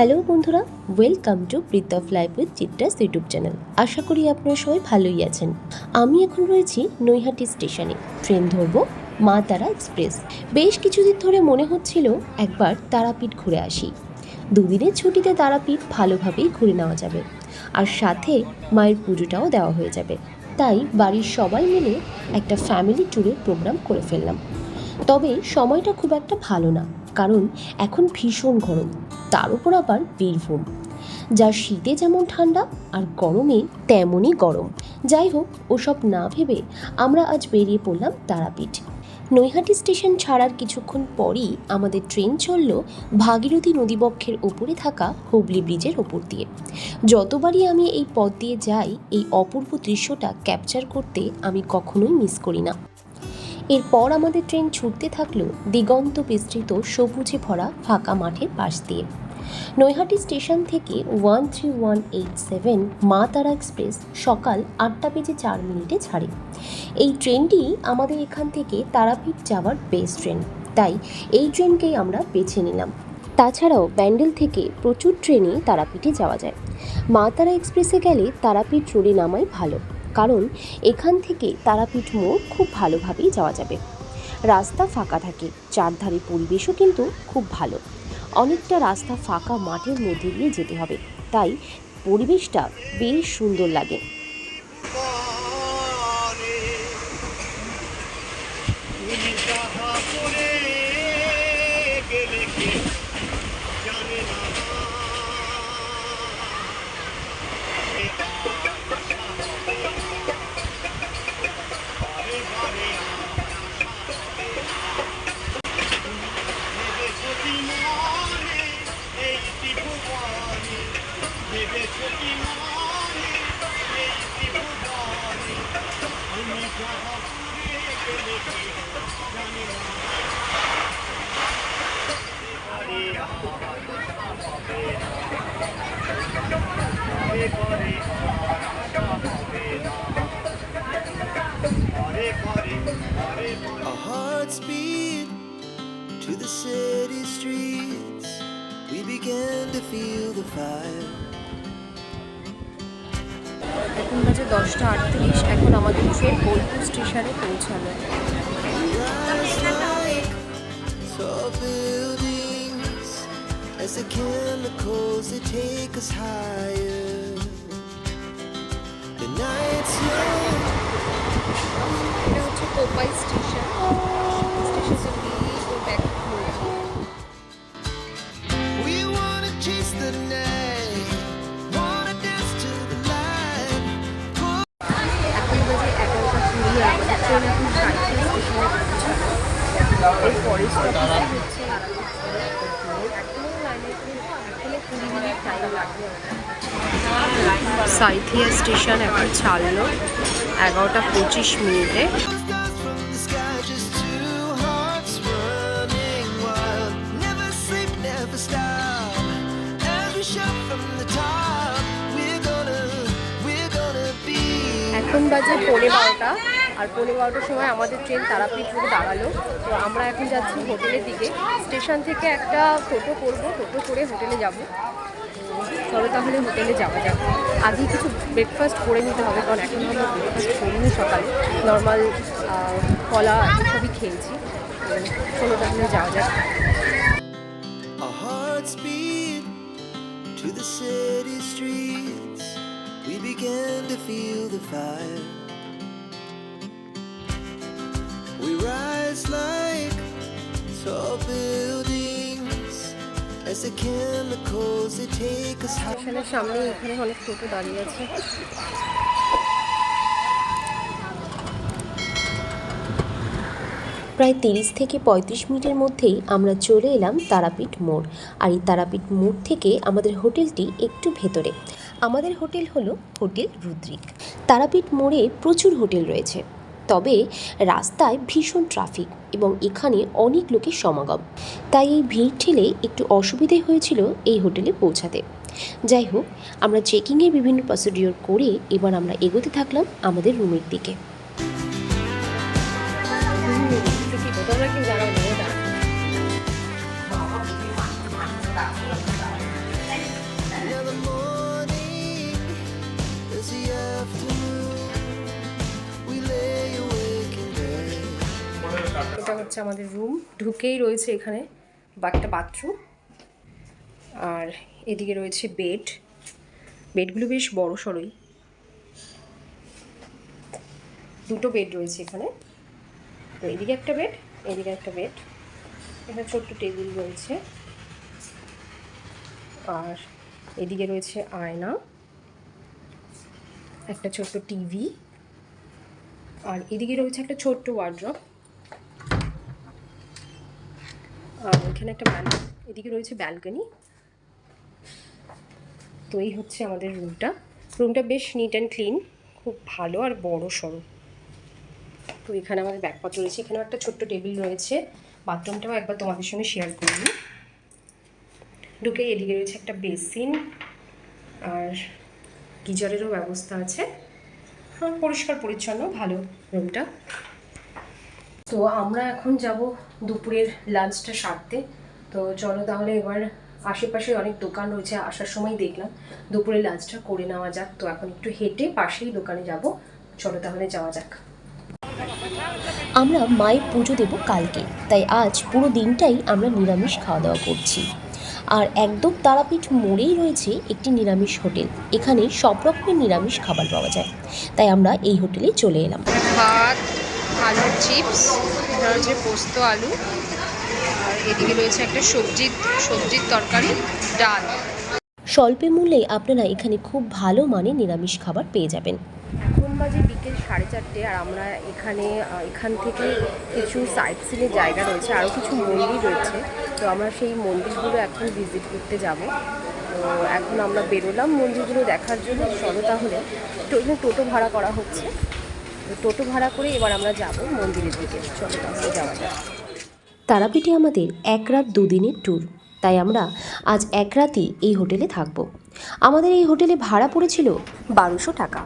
Hello বন্ধুরা welcome to Preet of life with Chitra's YouTube channel আশা করি আপনারা সবাই ভালোই আছেন। আমি এখন রয়েছি নৈহাটি স্টেশনে। ট্রেন ধরবো মা তারা এক্সপ্রেস বেশ কিছুদিন ধরে মনে হচ্ছিল একবার তারাপীঠ ঘুরে আসি। দুদিনের ছুটিতে তারাপীঠ ভালোভাবেই ঘুরে নেওয়া যাবে। আর সাথে মায়ের পুজোটাও দেওয়া হয়ে যাবে। তাই বাড়ির সবাই মিলে একটা ফ্যামিলি ট্যুরের প্রোগ্রাম করে ফেললাম। তবে সময়টা খুব একটা ভালো না, কারণ এখন ভীষণ গরম। তার উপর আবার বীরভূম। যা শীতে যেমন ঠান্ডা আর গরমে তেমনই গরম। যাই হোক, ওসব না ভেবে আমরা আজ বেরিয়ে পড়লাম তারাপীঠ। নৈহাটি স্টেশন ছাড়ার কিছুক্ষণ পরই আমাদের ট্রেন চলল ভাগীরথী নদীবক্ষের ওপরে থাকা হুগলি ব্রিজের ওপর দিয়ে। যতবারই আমি এই পথ দিয়ে যাই, এই অপূর্ব দৃশ্যটা ক্যাপচার করতে আমি কখনোই মিস করি না। এরপর আমাদের ট্রেন ছুটতে থাকল দিগন্ত বিস্তৃত সবুজে ভরা ফাঁকা মাঠের পাশ দিয়ে। নৈহাটি স্টেশন থেকে one three one eight seven Maa Tara express সকাল আটটা বেজে চার মিনিটে ছাড়ে। এই ট্রেনটি আমাদের এখান থেকে তারাপীঠ যাওয়ার বেস্ট ট্রেন, তাই এই ট্রেনকেই আমরা বেছে নিলাম। তাছাড়াও ব্যান্ডেল থেকে প্রচুর ট্রেনে তারাপীঠে যাওয়া যায়। মা তারা এক্সপ্রেসে গেলে তারাপীঠ রোডে নামাই ভালো। কারণ এখান থেকে তারাপীঠ মোড় খুব ভালোভাবেই যাওয়া যাবে। রাস্তা ফাঁকা থাকে চারধারে পরিবেশও কিন্তু খুব ভালো। অনেকটা রাস্তা ফাঁকা মাঠের মধ্যে দিয়ে যেতে হবে, তাই পরিবেশটা বেশ সুন্দর লাগে। Our hearts beat to the city streets. We began to feel the fire. এখন বাজে দশটা আটত্রিশ এখন আমাদের ট্রেন বোলপুর স্টেশনে পৌঁছালো। এটা হচ্ছে কোপাই স্টেশন। সাইথিয়া স্টেশন এখন ছাড়লো। এগারোটা পঁচিশ মিনিটে। এখন বাজে পড়ে বারোটা। আর পৌনে বারোটার সময় আমাদের ট্রেন তারাপীঠ রোডে দাঁড়াল। তো আমরা এখন যাচ্ছি হোটেলের দিকে। স্টেশন থেকে একটা টোটো করব, টোটো করে হোটেলে যাব। চলো তাহলে হোটেলে যাওয়া যাক। আগে কিছু ব্রেকফাস্ট করে নিতে হবে, কারণ এখন আমরা ব্রেকফাস্ট করিনি সকালে। নর্মাল কলা এসবই খেয়েছি। চলো তাহলে যাওয়া যাক। To the city streets. We began to feel the fire. Rise like tall buildings. As the chemicals they take us high. স্টেশনের সামনে এখানে অনেক টোটো দাঁড়িয়ে আছে। প্রায় তিরিশ থেকে পঁয়ত্রিশ মিনিটের মধ্যেই আমরা চলে এলাম তারাপীঠ মোড়। আর এই তারাপীঠ মোড় থেকে আমাদের হোটেলটি একটু ভেতরে। আমাদের হোটেল হলো হোটেল রুদ্রিক। তারাপীঠ মোড়ে প্রচুর হোটেল রয়েছে। তবে রাস্তায় ভীষণ ট্রাফিক এবং এখানে অনেক লোকের সমাগম। তাই এই ভিড় ঠেলে একটু অসুবিধে হয়েছিল এই হোটেলে পৌঁছাতে। যাই হোক, আমরা চেকিংয়ের বিভিন্ন প্রসিডিওর করে এবার আমরা এগোতে থাকলাম আমাদের রুমের দিকে। এটা হচ্ছে আমাদের রুম ঢুকেই রয়েছে এখানে একটা বাথরুম আর এদিকে রয়েছে বেড বেডগুলো বেশ বড় সড়ই। দুটো বেড রয়েছে এখানে। তো এদিকে একটা বেড এদিকে একটা বেড এখানে ছোট্ট টেবিল রয়েছে। আর এদিকে রয়েছে আয়না। একটা ছোট্ট টিভি আর এদিকে রয়েছে একটা ছোট্ট ওয়ার্ড্রপ আর এখানে একটা এদিকে রয়েছে ব্যালকনি। তো এই হচ্ছে আমাদের রুমটা রুমটা বেশ নিট অ্যান্ড ক্লিন খুব ভালো আর বড় সড়ো। তো এখানে আমাদের ব্যাগপত্র রয়েছে, এখানেও একটা ছোট্ট টেবিল রয়েছে। বাথরুমটাও একবার তোমাদের সঙ্গে শেয়ার করব ঢুকে এদিকে রয়েছে একটা বেসিন আর গিজারেরও ব্যবস্থা আছে। হ্যাঁ পরিষ্কার, পরিচ্ছন্ন, ভালো রুমটা তো আমরা এখন যাব দুপুরের লাঞ্চটা সারতে। তো চলো তাহলে এবার আশেপাশে অনেক দোকান রয়েছে আসার সময় দেখলাম। দুপুরের লাঞ্চটা করে নেওয়া যাক। তো এখন একটু হেঁটে পাশেই দোকানে যাব। চলো তাহলে যাওয়া যাক। আমরা মায়ের পুজো দেব কালকে। তাই আজ পুরো দিনটাই আমরা নিরামিষ খাওয়া দাওয়া করছি। আর একদম তারাপীঠ মোড়েই রয়েছে একটি নিরামিষ হোটেল। এখানে সব রকমের নিরামিষ খাবার পাওয়া যায়। তাই আমরা এই হোটেলে চলে এলাম। ভাত আলুর চিপস এটা হচ্ছে পোস্ত আলু। আর এদিকে রয়েছে একটা সবজির সবজির তরকারি ডাল। স্বল্প মূল্যে আপনারা এখানে খুব ভালো মানের নিরামিষ খাবার পেয়ে যাবেন। এখন বাজে বিকেল সাড়ে চারটে আর আমরা এখানে এখান থেকে কিছু সাইট সিনের জায়গা রয়েছে আরও কিছু মন্দির রয়েছে। তো আমরা সেই মন্দিরগুলো এখন ভিজিট করতে যাব। তো এখন আমরা বেরোলাম মন্দিরগুলো দেখার জন্য। চলো তাহলে। টোটো ভাড়া করা হচ্ছে। টোটো ভাড়া করে এবার আমরা যাব মন্দিরের দিকে চলো তাহলে যাওয়া যাক। তারাপীঠে আমাদের এক রাত দুদিনের ট্যুর তাই আমরা আজ এক রাতই এই হোটেলে থাকব। আমাদের এই হোটেলে ভাড়া পড়েছিল বারোশো টাকা।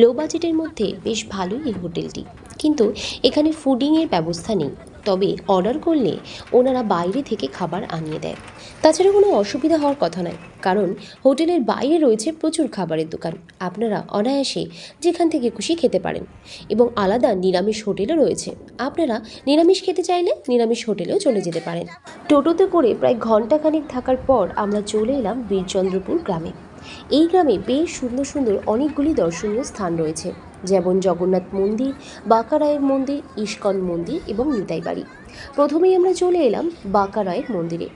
লো বাজেটের মধ্যে বেশ ভালোই এই হোটেলটি, কিন্তু এখানে ফুডিংয়ের ব্যবস্থা নেই। তবে অর্ডার করলে ওনারা বাইরে থেকে খাবার আনিয়ে দেয়। তাছাড়া কোনো অসুবিধা হওয়ার কথা নয়, কারণ হোটেলের বাইরে রয়েছে প্রচুর খাবারের দোকান। আপনারা অনায়াসে যেখান থেকে খুশি খেতে পারেন এবং আলাদা নিরামিষ হোটেলও রয়েছে। আপনারা নিরামিষ খেতে চাইলে নিরামিষ হোটেলেও চলে যেতে পারেন। টোটোতে করে প্রায় ঘন্টাখানেক থাকার পর আমরা চলে এলাম বীরচন্দ্রপুর গ্রামে। এই গ্রামে বেশ সুন্দর সুন্দর অনেকগুলি দর্শনীয় স্থান রয়েছে যেমন জগন্নাথ মন্দির বাঁকারায়ের মন্দির ইস্কন মন্দির এবং নিতাই বাড়ি প্রথমেই আমরা চলে এলাম বাঁকারায়ের মন্দিরে।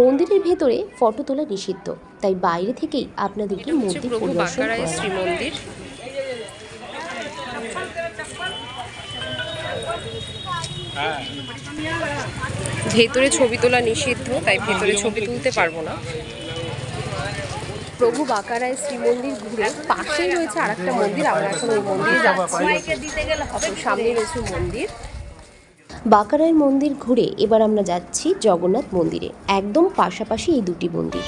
মন্দিরের ভেতরে ফটো তোলা নিষিদ্ধ তাই বাইরে থেকেই আপনাদেরকে মন্দির পরিদর্শন বাঁকারায় করা শ্রী মন্দির ভেতরে ছবি তোলা নিষিদ্ধ তাই ভেতরে ছবি তুলতে পারব না। প্রভু বাঁকারায় শ্রী মন্দির ঘুরে পাশেই রয়েছে আর একটা মন্দির আমরা এখন ওই মন্দিরে যাচ্ছি। সামনে রয়েছে মন্দির। বাঁকারায় মন্দির ঘুরে এবার আমরা যাচ্ছি জগন্নাথ মন্দিরে একদম পাশাপাশি এই দুটি মন্দির।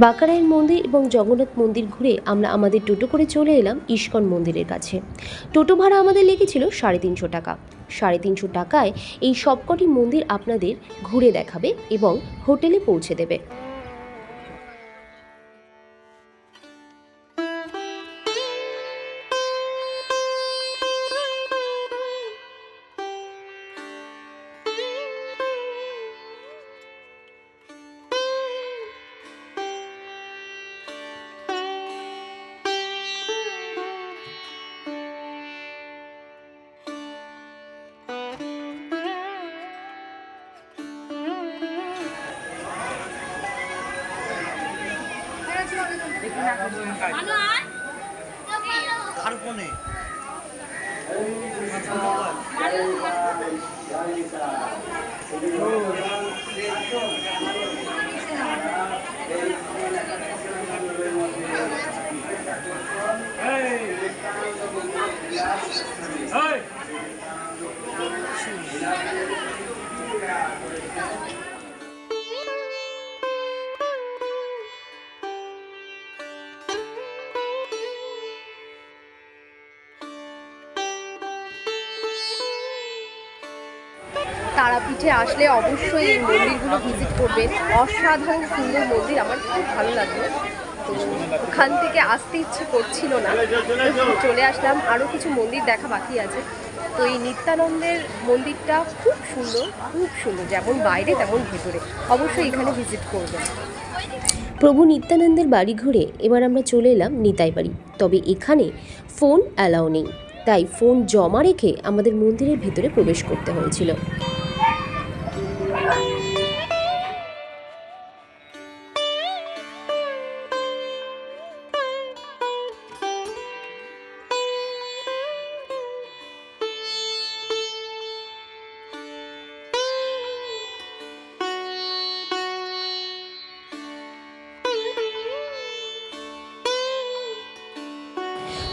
বাঁকারায়ের মন্দির এবং জগন্নাথ মন্দির ঘুরে আমরা আমাদের টোটো করে চলে এলাম ইস্কন মন্দিরের কাছে। টোটো ভাড়া আমাদের লেগেছিল সাড়ে তিনশো টাকা। সাড়ে তিনশো টাকায় এই সবকটি মন্দির আপনাদের ঘুরে দেখাবে এবং হোটেলে পৌঁছে দেবে। কার ফোনে Hey! তারাপীঠে আসলে অবশ্যই এই মন্দিরগুলো ভিজিট করবেন অসাধারণ সুন্দর মন্দির, আমার খুব ভালো লাগল। তো ওখান থেকে আসতে ইচ্ছে করছিল না। চলে আসলাম, আরও কিছু মন্দির দেখা বাকি আছে। তো এই নিত্যানন্দের মন্দিরটা খুব সুন্দর খুব সুন্দর। যেমন বাইরে, তেমন ভেতরে। অবশ্যই এখানে ভিজিট করবেন প্রভু নিত্যানন্দের বাড়ি ঘুরে এবার আমরা চলে এলাম নিতাই বাড়ি। তবে এখানে ফোন অ্যালাউ নেই। তাই ফোন জমা রেখে আমাদের মন্দিরের ভেতরে প্রবেশ করতে হয়েছিল।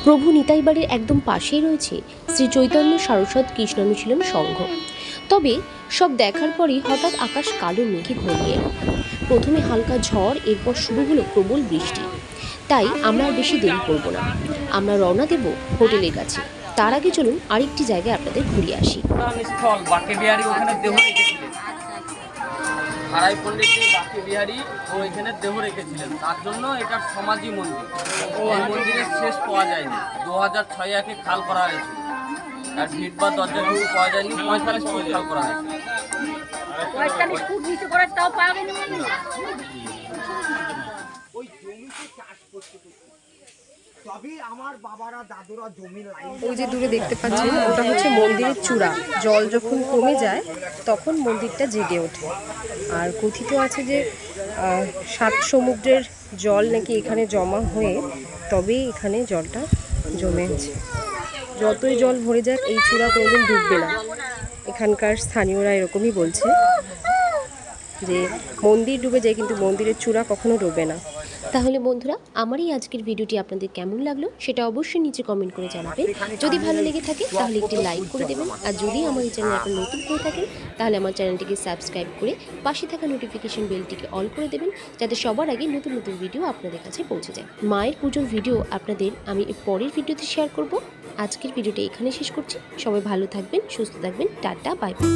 প্রভু নিতাই বাড়ির একদম পাশেই রয়েছে শ্রী চৈতন্য সারস্বত কৃষ্ণানুশীলন সংঘ। তবে সব দেখার পরই হঠাৎ আকাশ কালো মেঘে ঘনিয়ে। প্রথমে হালকা ঝড়, এরপর শুরু হলো প্রবল বৃষ্টি। তাই আমরা আর বেশি দেরি করব না। আমরা রওনা দেব হোটেলের কাছে। তার আগে চলুন আরেকটি জায়গায় আপনাদের ঘুরিয়ে আসি। হারাই পণ্ডিতজি বাকি বিহারি ও এখানে দেহ রেখেছিলেন। তার জন্য এটা সমাজি মন্দির। ও মন্দিরের শেষ পাওয়া যায়নি। দু হাজার ছয় একে খাল করা হয়েছে। আর ভিট বা দরজা কিছু পাওয়া যায়নি পঁয়তাল্লিশ ফুট খাল করা হয়েছে। পঁয়তাল্লিশ ফুট নিচে করার তাও পাওয়া গেল ওই জমিতে চাষ লাইন ওই যে দূরে দেখতে পাচ্ছেন ওটা হচ্ছে মন্দিরের চূড়া। জল যখন কমে যায় তখন মন্দিরটা জেগে ওঠে। আর কথিত আছে যে সাত সমুদ্রের জল নাকি এখানে জমা হয়ে তবেই এখানে জলটা জমে আছে। যতই জল ভরে যাক এই চূড়া কোনোদিন ডুববে না। এখানকার স্থানীয়রা এরকমই বলছে যে মন্দির ডুবে যায় কিন্তু মন্দিরের চূড়া কখনো ডুবে না। তাহলে বন্ধুরা আমার এই আজকের ভিডিওটি আপনাদের কেমন লাগল সেটা অবশ্যই নিচে কমেন্ট করে জানাবেন। যদি ভালো লেগে থাকে, তাহলে একটি লাইক করে দেবেন। আর যদি আমার এই চ্যানেল এখন নতুন হয়ে থাকেন, তাহলে আমার চ্যানেলটিকে সাবস্ক্রাইব করে পাশে থাকা নোটিফিকেশন বেলটিকে অল করে দেবেন, যাতে সবার আগে নতুন নতুন ভিডিও আপনাদের কাছে পৌঁছে যায়। মায়ের পুজোর ভিডিও আপনাদের আমি পরের ভিডিওতে শেয়ার করব। আজকের ভিডিওটা এখানে শেষ করছি। সবাই ভালো থাকবেন, সুস্থ থাকবেন। Tata bye bye